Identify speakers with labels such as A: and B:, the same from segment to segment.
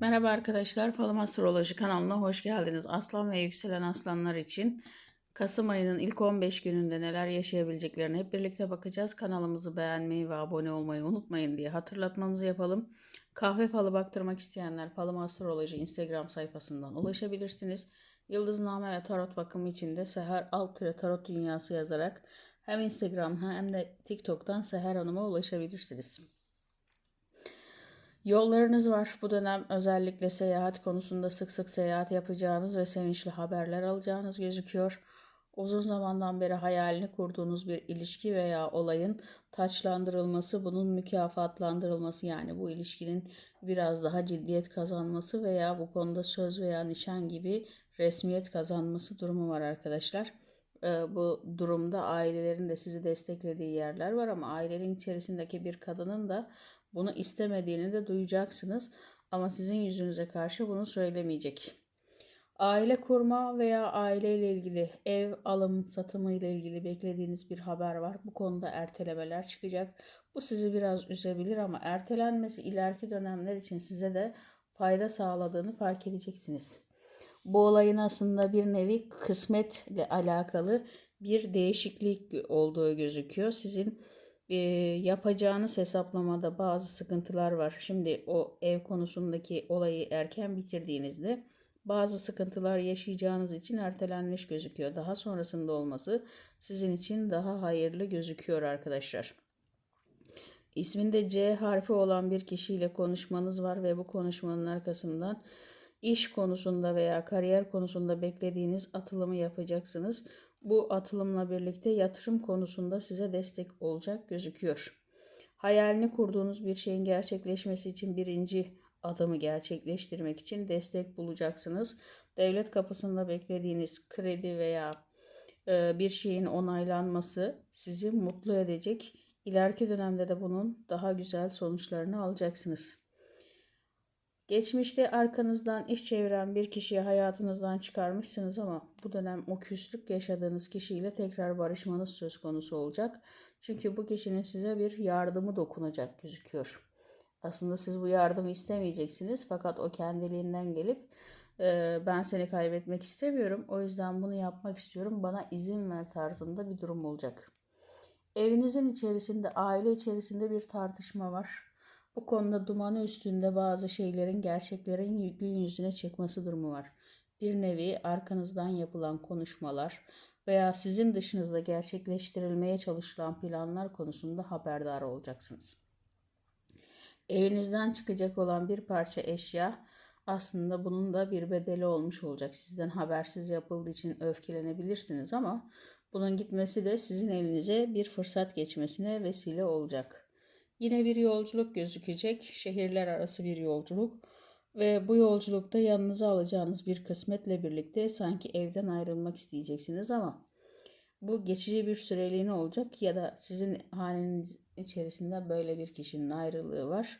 A: Merhaba arkadaşlar, Falım Astroloji kanalına hoş geldiniz. Aslan ve yükselen aslanlar için Kasım ayının ilk 15 gününde neler yaşayabileceklerine hep birlikte bakacağız. Kanalımızı beğenmeyi ve abone olmayı unutmayın diye hatırlatmamızı yapalım. Kahve falı baktırmak isteyenler Falım Astroloji Instagram sayfasından ulaşabilirsiniz. Yıldızname ve tarot bakımı için de Seher Altıra Tarot Dünyası yazarak hem Instagram hem de TikTok'tan Seher Hanım'a ulaşabilirsiniz. Yollarınız var. Bu dönem özellikle seyahat konusunda sık sık seyahat yapacağınız ve sevinçli haberler alacağınız gözüküyor. Uzun zamandan beri hayalini kurduğunuz bir ilişki veya olayın taçlandırılması, bunun mükafatlandırılması yani bu ilişkinin biraz daha ciddiyet kazanması veya bu konuda söz veya nişan gibi resmiyet kazanması durumu var arkadaşlar. Ee, bu durumda ailelerin de sizi desteklediği yerler var ama ailenin içerisindeki bir kadının da bunu istemediğini de duyacaksınız ama sizin yüzünüze karşı bunu söylemeyecek. Aile kurma veya aileyle ilgili ev alım satımı ile ilgili beklediğiniz bir haber var. Bu konuda ertelemeler çıkacak. Bu sizi biraz üzebilir ama ertelenmesi ileriki dönemler için size de fayda sağladığını fark edeceksiniz. Bu olayın aslında bir nevi kısmetle alakalı bir değişiklik olduğu gözüküyor. Sizin e, yapacağınız hesaplamada bazı sıkıntılar var. Şimdi o ev konusundaki olayı erken bitirdiğinizde bazı sıkıntılar yaşayacağınız için ertelenmiş gözüküyor. Daha sonrasında olması sizin için daha hayırlı gözüküyor arkadaşlar. İsminde C harfi olan bir kişiyle konuşmanız var ve bu konuşmanın arkasından iş konusunda veya kariyer konusunda beklediğiniz atılımı yapacaksınız. Bu atılımla birlikte yatırım konusunda size destek olacak gözüküyor. Hayalini kurduğunuz bir şeyin gerçekleşmesi için birinci adımı gerçekleştirmek için destek bulacaksınız. Devlet kapısında beklediğiniz kredi veya e, bir şeyin onaylanması sizi mutlu edecek. İleriki dönemde de bunun daha güzel sonuçlarını alacaksınız. Geçmişte arkanızdan iş çeviren bir kişiyi hayatınızdan çıkarmışsınız ama bu dönem o küslük yaşadığınız kişiyle tekrar barışmanız söz konusu olacak. Çünkü bu kişinin size bir yardımı dokunacak gözüküyor. Aslında siz bu yardımı istemeyeceksiniz fakat o kendiliğinden gelip e, ben seni kaybetmek istemiyorum o yüzden bunu yapmak istiyorum bana izin ver tarzında bir durum olacak. Evinizin içerisinde aile içerisinde bir tartışma var bu konuda dumanı üstünde bazı şeylerin gerçeklerin gün yüzüne çıkması durumu var. Bir nevi arkanızdan yapılan konuşmalar veya sizin dışınızda gerçekleştirilmeye çalışılan planlar konusunda haberdar olacaksınız. Evinizden çıkacak olan bir parça eşya aslında bunun da bir bedeli olmuş olacak. Sizden habersiz yapıldığı için öfkelenebilirsiniz ama bunun gitmesi de sizin elinize bir fırsat geçmesine vesile olacak. Yine bir yolculuk gözükecek. Şehirler arası bir yolculuk. Ve bu yolculukta yanınıza alacağınız bir kısmetle birlikte sanki evden ayrılmak isteyeceksiniz ama bu geçici bir süreliğine olacak ya da sizin haneniz içerisinde böyle bir kişinin ayrılığı var.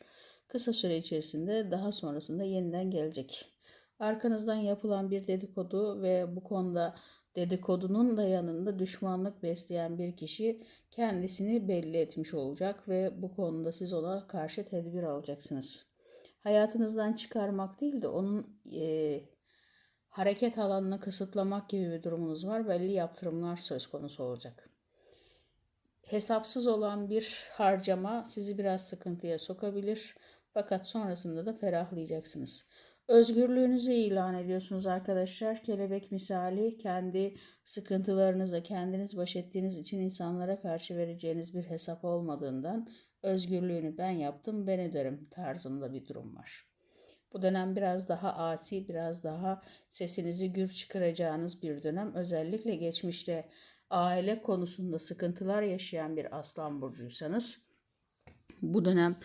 A: Kısa süre içerisinde daha sonrasında yeniden gelecek. Arkanızdan yapılan bir dedikodu ve bu konuda Dedikodunun da yanında düşmanlık besleyen bir kişi kendisini belli etmiş olacak ve bu konuda siz ona karşı tedbir alacaksınız. Hayatınızdan çıkarmak değil de onun e, hareket alanını kısıtlamak gibi bir durumunuz var. Belli yaptırımlar söz konusu olacak. Hesapsız olan bir harcama sizi biraz sıkıntıya sokabilir. Fakat sonrasında da ferahlayacaksınız. Özgürlüğünüzü ilan ediyorsunuz arkadaşlar. Kelebek misali kendi sıkıntılarınıza kendiniz baş ettiğiniz için insanlara karşı vereceğiniz bir hesap olmadığından özgürlüğünü ben yaptım ben ederim tarzında bir durum var. Bu dönem biraz daha asi, biraz daha sesinizi gür çıkaracağınız bir dönem. Özellikle geçmişte aile konusunda sıkıntılar yaşayan bir aslan burcuysanız bu dönem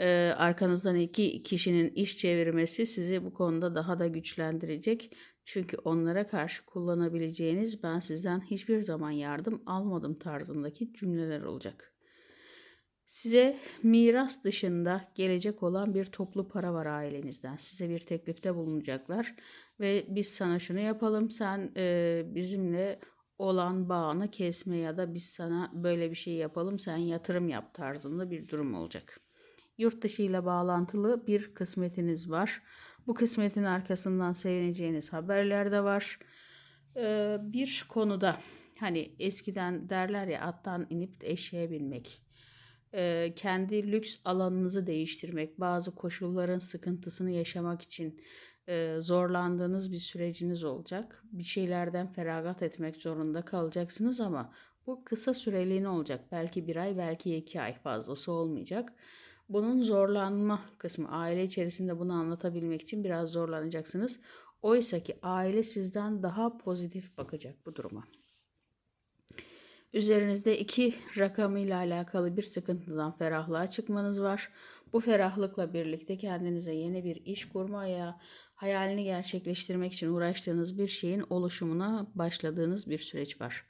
A: e, arkanızdan iki kişinin iş çevirmesi sizi bu konuda daha da güçlendirecek. Çünkü onlara karşı kullanabileceğiniz ben sizden hiçbir zaman yardım almadım tarzındaki cümleler olacak. Size miras dışında gelecek olan bir toplu para var ailenizden. Size bir teklifte bulunacaklar ve biz sana şunu yapalım sen e, bizimle olan bağını kesme ya da biz sana böyle bir şey yapalım sen yatırım yap tarzında bir durum olacak. Yurt dışı ile bağlantılı bir kısmetiniz var. Bu kısmetin arkasından sevineceğiniz haberler de var. Ee, bir konuda hani eskiden derler ya attan inip eşeğe binmek. Ee, kendi lüks alanınızı değiştirmek, bazı koşulların sıkıntısını yaşamak için e, zorlandığınız bir süreciniz olacak. Bir şeylerden feragat etmek zorunda kalacaksınız ama bu kısa süreliğine olacak. Belki bir ay, belki iki ay fazlası olmayacak. Bunun zorlanma kısmı aile içerisinde bunu anlatabilmek için biraz zorlanacaksınız. Oysa ki aile sizden daha pozitif bakacak bu duruma. Üzerinizde iki rakamıyla alakalı bir sıkıntıdan ferahlığa çıkmanız var. Bu ferahlıkla birlikte kendinize yeni bir iş kurma ya hayalini gerçekleştirmek için uğraştığınız bir şeyin oluşumuna başladığınız bir süreç var.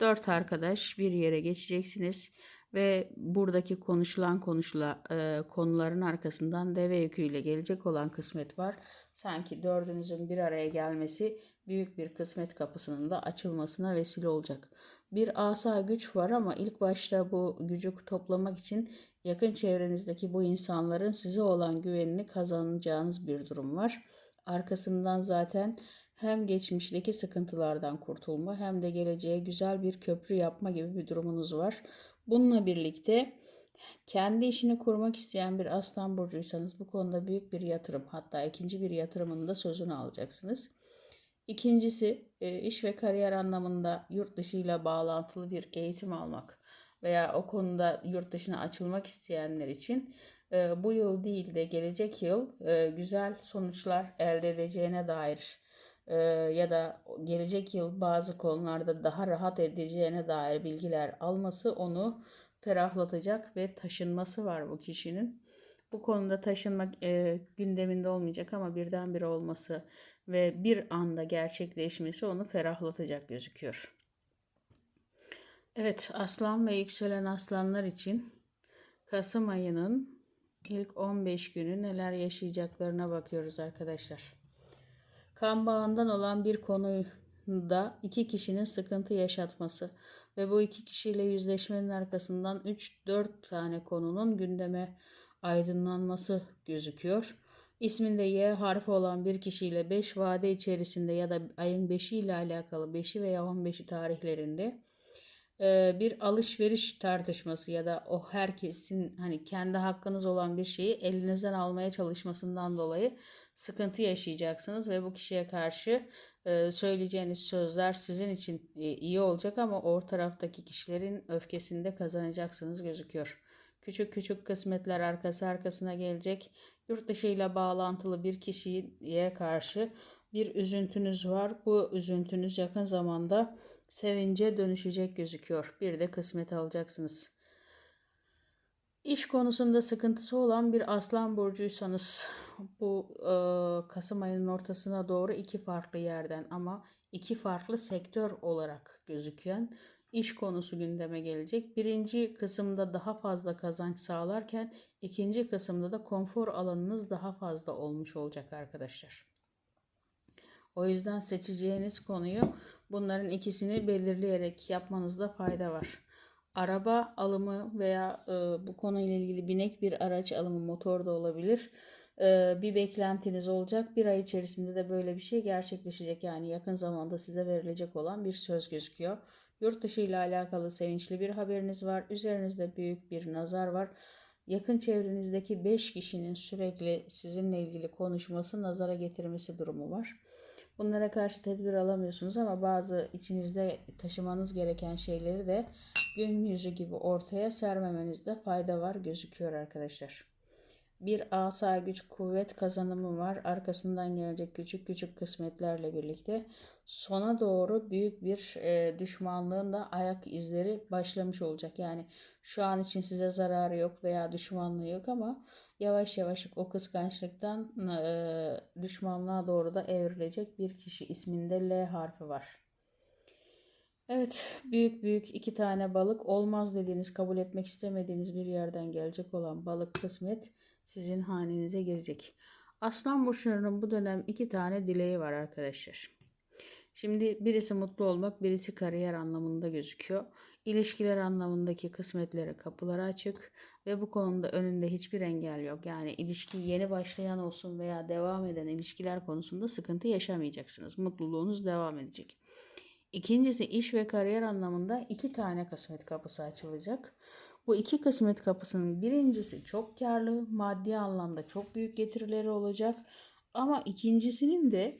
A: Dört arkadaş bir yere geçeceksiniz ve buradaki konuşulan konuşula e, konuların arkasından deve yüküyle gelecek olan kısmet var. Sanki dördünüzün bir araya gelmesi büyük bir kısmet kapısının da açılmasına vesile olacak. Bir asa güç var ama ilk başta bu gücü toplamak için yakın çevrenizdeki bu insanların size olan güvenini kazanacağınız bir durum var. Arkasından zaten hem geçmişteki sıkıntılardan kurtulma hem de geleceğe güzel bir köprü yapma gibi bir durumunuz var. Bununla birlikte kendi işini kurmak isteyen bir aslan burcuysanız bu konuda büyük bir yatırım hatta ikinci bir yatırımın da sözünü alacaksınız. İkincisi e, iş ve kariyer anlamında yurt dışıyla bağlantılı bir eğitim almak veya o konuda yurt dışına açılmak isteyenler için e, bu yıl değil de gelecek yıl e, güzel sonuçlar elde edeceğine dair ya da gelecek yıl bazı konularda daha rahat edeceğine dair bilgiler alması onu ferahlatacak ve taşınması var bu kişinin. Bu konuda taşınmak e, gündeminde olmayacak ama birdenbire olması ve bir anda gerçekleşmesi onu ferahlatacak gözüküyor. Evet aslan ve yükselen aslanlar için Kasım ayının ilk 15 günü neler yaşayacaklarına bakıyoruz arkadaşlar. Kan bağından olan bir konuda iki kişinin sıkıntı yaşatması ve bu iki kişiyle yüzleşmenin arkasından 3-4 tane konunun gündeme aydınlanması gözüküyor. İsminde Y harfi olan bir kişiyle 5 vade içerisinde ya da ayın 5'i ile alakalı 5'i veya 15'i tarihlerinde e, bir alışveriş tartışması ya da o herkesin hani kendi hakkınız olan bir şeyi elinizden almaya çalışmasından dolayı sıkıntı yaşayacaksınız ve bu kişiye karşı e, söyleyeceğiniz sözler sizin için e, iyi olacak ama o taraftaki kişilerin öfkesini de kazanacaksınız gözüküyor. Küçük küçük kısmetler arkası arkasına gelecek. Yurt dışı ile bağlantılı bir kişiye karşı bir üzüntünüz var. Bu üzüntünüz yakın zamanda sevince dönüşecek gözüküyor. Bir de kısmet alacaksınız. İş konusunda sıkıntısı olan bir aslan burcuysanız bu e, Kasım ayının ortasına doğru iki farklı yerden ama iki farklı sektör olarak gözüken iş konusu gündeme gelecek. Birinci kısımda daha fazla kazanç sağlarken ikinci kısımda da konfor alanınız daha fazla olmuş olacak arkadaşlar. O yüzden seçeceğiniz konuyu bunların ikisini belirleyerek yapmanızda fayda var. Araba alımı veya e, bu konuyla ilgili binek bir araç alımı motor da olabilir. E, bir beklentiniz olacak. Bir ay içerisinde de böyle bir şey gerçekleşecek. Yani yakın zamanda size verilecek olan bir söz gözüküyor. Yurt dışı ile alakalı sevinçli bir haberiniz var. Üzerinizde büyük bir nazar var. Yakın çevrenizdeki 5 kişinin sürekli sizinle ilgili konuşması, nazara getirmesi durumu var. Bunlara karşı tedbir alamıyorsunuz ama bazı içinizde taşımanız gereken şeyleri de gün yüzü gibi ortaya sermemenizde fayda var gözüküyor arkadaşlar bir asa güç kuvvet kazanımı var. Arkasından gelecek küçük küçük kısmetlerle birlikte sona doğru büyük bir e, düşmanlığın da ayak izleri başlamış olacak. Yani şu an için size zararı yok veya düşmanlığı yok ama yavaş yavaş o kıskançlıktan e, düşmanlığa doğru da evrilecek bir kişi isminde L harfi var. Evet, büyük büyük iki tane balık olmaz dediğiniz, kabul etmek istemediğiniz bir yerden gelecek olan balık kısmet sizin hanenize girecek. Aslan burçlarının bu dönem iki tane dileği var arkadaşlar. Şimdi birisi mutlu olmak, birisi kariyer anlamında gözüküyor. İlişkiler anlamındaki kısmetlere kapıları açık ve bu konuda önünde hiçbir engel yok. Yani ilişki yeni başlayan olsun veya devam eden ilişkiler konusunda sıkıntı yaşamayacaksınız. Mutluluğunuz devam edecek. İkincisi iş ve kariyer anlamında iki tane kısmet kapısı açılacak. Bu iki kısmet kapısının birincisi çok karlı, maddi anlamda çok büyük getirileri olacak. Ama ikincisinin de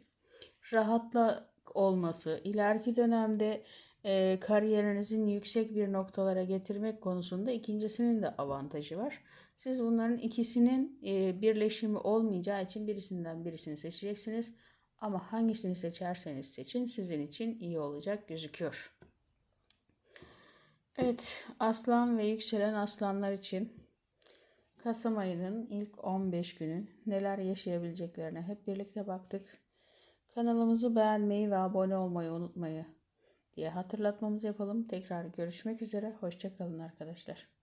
A: rahatla olması, ileriki dönemde e, kariyerinizin yüksek bir noktalara getirmek konusunda ikincisinin de avantajı var. Siz bunların ikisinin e, birleşimi olmayacağı için birisinden birisini seçeceksiniz. Ama hangisini seçerseniz seçin sizin için iyi olacak gözüküyor. Evet, aslan ve yükselen aslanlar için Kasım ayının ilk 15 günü neler yaşayabileceklerine hep birlikte baktık. Kanalımızı beğenmeyi ve abone olmayı unutmayı diye hatırlatmamızı yapalım. Tekrar görüşmek üzere. Hoşçakalın arkadaşlar.